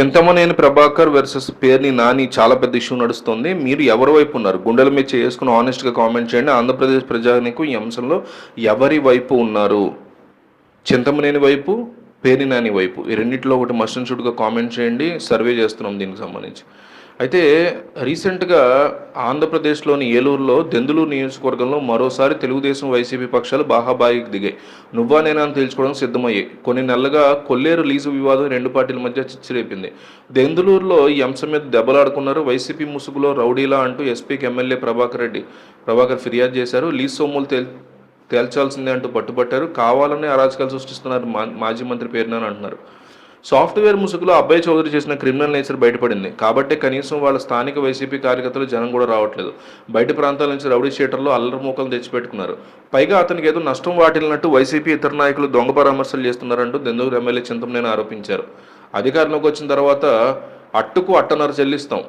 Chintamaneni Prabhakar versus Perni Nani చాలా పెద్ద issue నడుస్తుంది. మీరు ఎవరి వైపు ఉన్నారు? గుండెల మీద చేసుకుని ఆనెస్ట్గా కామెంట్ చేయండి. ఆంధ్రప్రదేశ్ ప్రజానికి ఈ అంశంలో ఎవరి వైపు ఉన్నారు? చింతమనేని వైపు? పేరినాని వైపు. ఈ రెండింటిలో ఒకటి మస్ట్ అండ్ షుడ్గా కామెంట్ చేయండి. సర్వే చేస్తున్నాం దీనికి సంబంధించి. అయితే రీసెంట్గా ఆంధ్రప్రదేశ్లోని ఏలూరులో దెందులూరు నియోజకవర్గంలో మరోసారి తెలుగుదేశం వైసీపీ పక్షాలు బాహాబాయికి దిగాయి. నువ్వా నేనా అని తేల్చుకోవడం సిద్ధమయ్యాయి. కొన్ని నెలలుగా కొల్లేరు లీజు వివాదం రెండు పార్టీల మధ్య చిచ్చిరేపింది దెందులూరులో ఈ అంశం మీద దెబ్బలాడుకున్నారు వైసీపీ ముసుగులో రౌడీలా అంటూ ఎస్పీకి ఎమ్మెల్యే ప్రభాకర్ రెడ్డి. ప్రభాకర్ ఫిర్యాదు చేశారు. లీజ్ సొమ్ములు తెలి తేల్చాల్సిందే అంటూ పట్టుబట్టారు. కావాలనే అరాచకాలు సృష్టిస్తున్నారు మా మాజీ మంత్రి పేరున అంటున్నారు. సాఫ్ట్వేర్ ముసుగులో అబ్బాయి చౌదరి చేసిన క్రిమినల్ నేచర్ బయటపడింది. కాబట్టి కనీసం వాళ్ళ స్థానిక వైసీపీ కార్యకర్తలు జనం కూడా రావట్లేదు. బయట ప్రాంతాల నుంచి రౌడీ షీటర్లు అల్లరి మూకలు తెచ్చిపెట్టుకున్నారు. పైగా అతనికి ఏదో నష్టం వాటిల్లినట్టు వైసీపీ ఇతర నాయకులు దొంగ పరామర్శలు చేస్తున్నారంటూ దెందూరు ఎమ్మెల్యే చింతమనేని ఆరోపించారు. అధికారంలోకి వచ్చిన తర్వాత అట్టుకు అట్టన్నర చెల్లిస్తాం.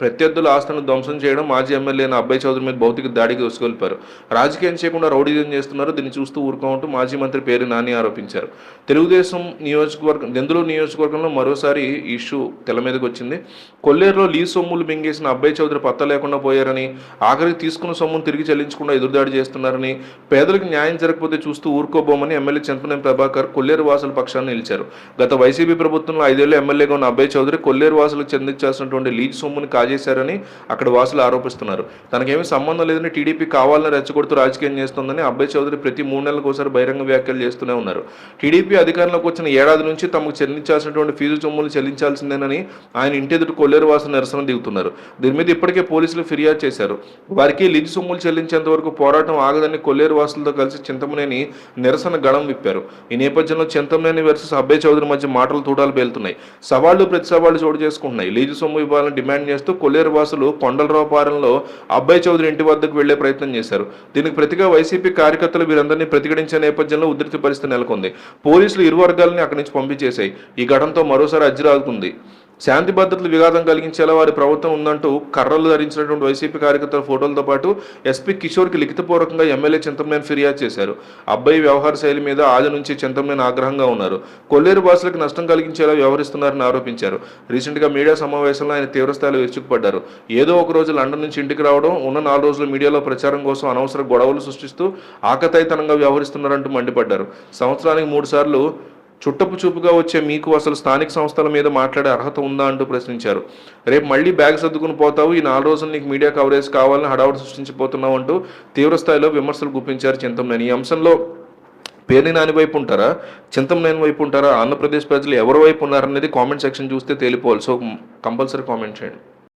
ప్రత్యర్థుల ఆస్తులను ధ్వంసం చేయడం మాజీ ఎమ్మెల్యే అయిన అబ్బాయి చౌదరి మీద భౌతిక దాడికి ఉసుగొల్పారు రాజకీయం చేయకుండా రౌడీజం చేస్తున్నారు. దీన్ని చూస్తూ ఊరుకోమంటూ మాజీ మంత్రి పేరు నాని ఆరోపించారు. తెలుగుదేశం నియోజకవర్గం దెందులు నియోజకవర్గంలో మరోసారి ఈ ఇష్యూ తెల మీదకి వచ్చింది. కొల్లేరులో లీ సొమ్ములు మింగేసిన అబ్బాయి చౌదరి పత్త లేకుండా పోయారని ఆఖరికి తీసుకున్న సొమ్మును తిరిగి చెల్లించకుండా ఎదురుదాడి చేస్తున్నారని పేదలకు న్యాయం జరగకపోతే చూస్తూ ఊరుకోబోమని ఎమ్మెల్యే చంద్రనేని ప్రభాకర్ కొల్లేరు వాసుల పక్షాన్ని నిలిచారు. గత వైసీపీ ప్రభుత్వంలో ఐదేళ్ళు ఎమ్మెల్యేగా ఉన్న అబ్బాయి చౌదరి కొల్లేరు వాసులకు చెందించాల్సినటువంటి లీజ్ సొమ్ముని కాజేశారని అక్కడ వాసులు ఆరోపిస్తున్నారు. తనకేమీ సంబంధం లేదని టీడీపీ కావాలని రెచ్చగొడుతూ రాజకీయం చేస్తోందని అబ్బాయి చౌదరి ప్రతి మూడు నెలలకు ఒకసారి బహిరంగ వ్యాఖ్యలు చేస్తూనే ఉన్నారు. టీడీపీ అధికారంలోకి వచ్చిన ఏడాది నుంచి తమకు చెల్లించాల్సినటువంటి ఫీజు సొమ్ములు చెల్లించాల్సిందేనని ఆయన ఇంటి ఎదుటి కొల్లేరు వాసులు నిరసన దిగుతున్నారు. దీని మీద ఇప్పటికే పోలీసులు ఫిర్యాదు చేశారు. వారికి లీజు సొమ్ములు చెల్లించేంత వరకు పోరాటం ఆగదని కొల్లేరు వాసులతో కలిసి చింతమనేని నిరసన గళం విప్పారు. ఈ నేపథ్యంలో చింతమనేని వర్సెస్ అబ్బాయి చౌదరి మధ్య మాటలు తూటాలు పేలుతున్నాయి. సవాళ్ళు ప్రతి సవాళ్ళు చోటు చేసుకుంటున్నాయి. లీజు సొమ్ము ఇవ్వాలని డిమాండ్ చేస్తూ కొల్లేరు వాసులు కొండలరావుపాలెంలో అబ్బాయి చౌదరి ఇంటి వద్దకు వెళ్ళే ప్రయత్నం చేశారు. దీనికి ప్రతిగా వైసీపీ కార్యకర్తలు వీరందరినీ ప్రతిఘటించే నేపథ్యంలో ఉధృతి పరిస్థితి నెలకొంది. పోలీసులు ఇరు వర్గాలని అక్కడి నుంచి పంపించేశాయి. ఈ ఘటనతో మరోసారి అజ్జిరాగుతుంది శాంతి భద్రతలు విఘాతం కలిగించేలా వారి ప్రభుత్వం ఉందంటూ కర్రలు ధరించినటువంటి వైసీపీ కార్యకర్తల ఫోటోలతో పాటు ఎస్పీ కిషోర్కి లిఖితపూర్వకంగా ఎమ్మెల్యే చింతమనేని ఫిర్యాదు చేశారు. అబ్బాయి వ్యవహార శైలి మీద ఆది నుంచి చింతమనేని ఆగ్రహంగా ఉన్నారు. కొల్లేరు భాషలకు నష్టం కలిగించేలా వ్యవహరిస్తున్నారని ఆరోపించారు. రీసెంట్గా మీడియా సమావేశంలో ఆయన తీవ్రస్థాయిలో విరుచుకుపడ్డారు. ఏదో ఒక రోజు లండన్ నుంచి ఇంటికి రావడం ఉన్న నాలుగు రోజులు మీడియాలో ప్రచారం కోసం అనవసర గొడవలు సృష్టిస్తూ ఆకతాయితనంగా వ్యవహరిస్తున్నారంటూ మండిపడ్డారు. సంవత్సరానికి మూడు సార్లు చుట్టపు చూపుగా వచ్చే మీకు అసలు స్థానిక సంస్థల మీద మాట్లాడే అర్హత ఉందా అంటూ ప్రశ్నించారు. రేపు మళ్ళీ బ్యాగ్ సర్దుకుని పోతావు ఈ నాలుగు రోజులు నీకు మీడియా కవరేజ్ కావాలని హడావుడు సృష్టించిపోతున్నావు అంటూ తీవ్రస్థాయిలో విమర్శలు గుప్పించారు చింతమనేని. ఈ అంశంలో పేర్ని నాని వైపు ఉంటారా? చింతమనేని వైపు ఉంటారా? ఆంధ్రప్రదేశ్ ప్రజలు ఎవరి వైపు ఉన్నారనేది కామెంట్ సెక్షన్ చూస్తే తేలిపోవాలి. సో కంపల్సరీ కామెంట్ చేయండి.